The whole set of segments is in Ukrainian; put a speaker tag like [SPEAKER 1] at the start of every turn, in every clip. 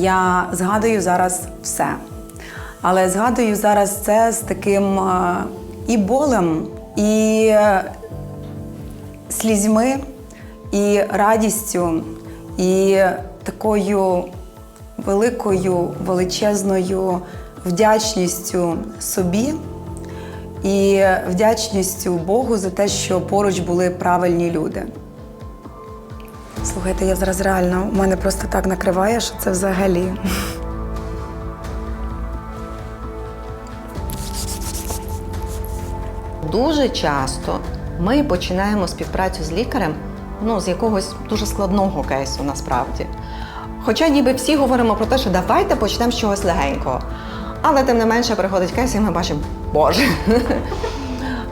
[SPEAKER 1] я згадую зараз все. Але згадую зараз це з таким е, і болем, і е, слізьми, і радістю, і такою великою величезною вдячністю собі і вдячністю Богу за те, що поруч були правильні люди. Слухайте, я зараз реально, у мене просто так накриває, що це взагалі.
[SPEAKER 2] Дуже часто ми починаємо співпрацю з лікарем ну, з якогось дуже складного кейсу насправді. Хоча ніби всі говоримо про те, що давайте почнемо з чогось легенького. Але тим не менше приходить кейс, і ми бачимо, Боже.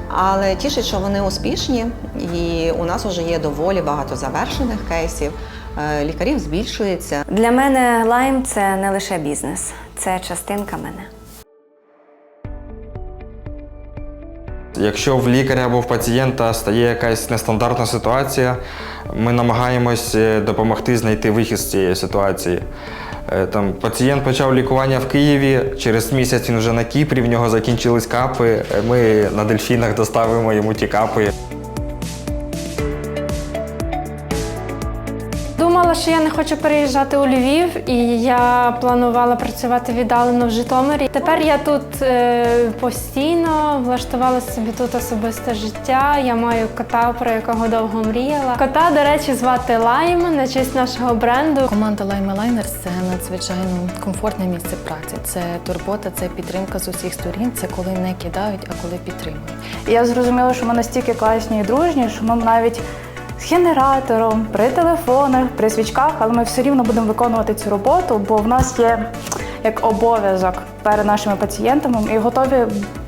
[SPEAKER 2] Але тішить, що вони успішні, і у нас вже є доволі багато завершених кейсів. Е, Лікарів збільшується.
[SPEAKER 3] Для мене лайм це не лише бізнес, це частинка мене.
[SPEAKER 4] Якщо в лікаря або в пацієнта стає якась нестандартна ситуація, ми намагаємось е, допомогти знайти вихід з цієї ситуації. Е, Там, пацієнт почав лікування в Києві, через місяць він вже на Кіпрі, в нього закінчились капи. Е, Ми на дельфінах доставимо йому ті капи.
[SPEAKER 5] Думала, що я не хочу переїжджати у Львів, і я планувала працювати віддалено в Житомирі. Тепер я тут е, постійно влаштувала собі тут особисте життя. Я маю кота, про якого довго мріяла. Кота, до речі, звати Лайм на честь нашого бренду.
[SPEAKER 6] Команда Lime Liners – це надзвичайно комфортне місце праці. Це турбота, це підтримка з усіх сторін. Це коли не кидають, а коли підтримують.
[SPEAKER 7] Я зрозуміла, що ми настільки класні і дружні, що ми навіть з генератором, при телефонах, при свічках, але ми все рівно будемо виконувати цю роботу, бо в нас є як обов'язок перед нашими пацієнтами і готові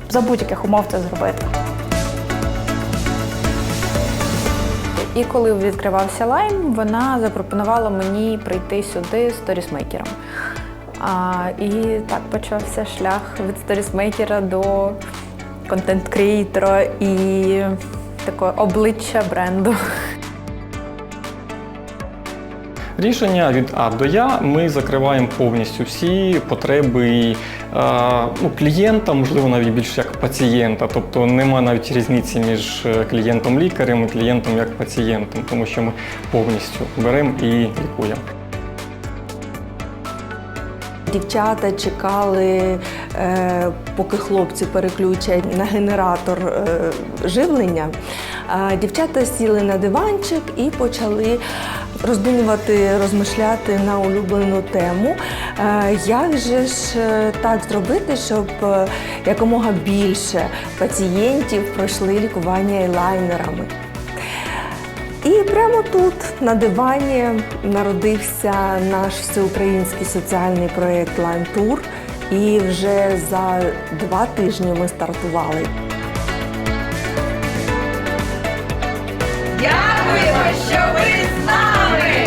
[SPEAKER 7] за будь-яких умов це зробити.
[SPEAKER 8] І коли відкривався лайм, вона запропонувала мені прийти сюди сторісмейкером. А, і так почався шлях від сторісмейкера до контент-креатора і такого обличчя бренду.
[SPEAKER 9] Рішення від А до Я ми закриваємо повністю всі потреби е, ну, клієнта, можливо, навіть більше як пацієнта. Тобто немає навіть різниці між е, клієнтом-лікарем і клієнтом як пацієнтом, тому що ми повністю беремо і лікуємо.
[SPEAKER 10] Дівчата чекали, е, поки хлопці переключать на генератор живлення. Дівчата сіли на диванчик і почали роздумувати, розмишляти на улюблену тему. Як же ж е, так зробити, щоб е, якомога більше пацієнтів пройшли лікування елайнерами? І прямо тут, на дивані, народився наш всеукраїнський соціальний проєкт Tour. І вже за два тижні ми стартували. Дякуємо, що ви з нами.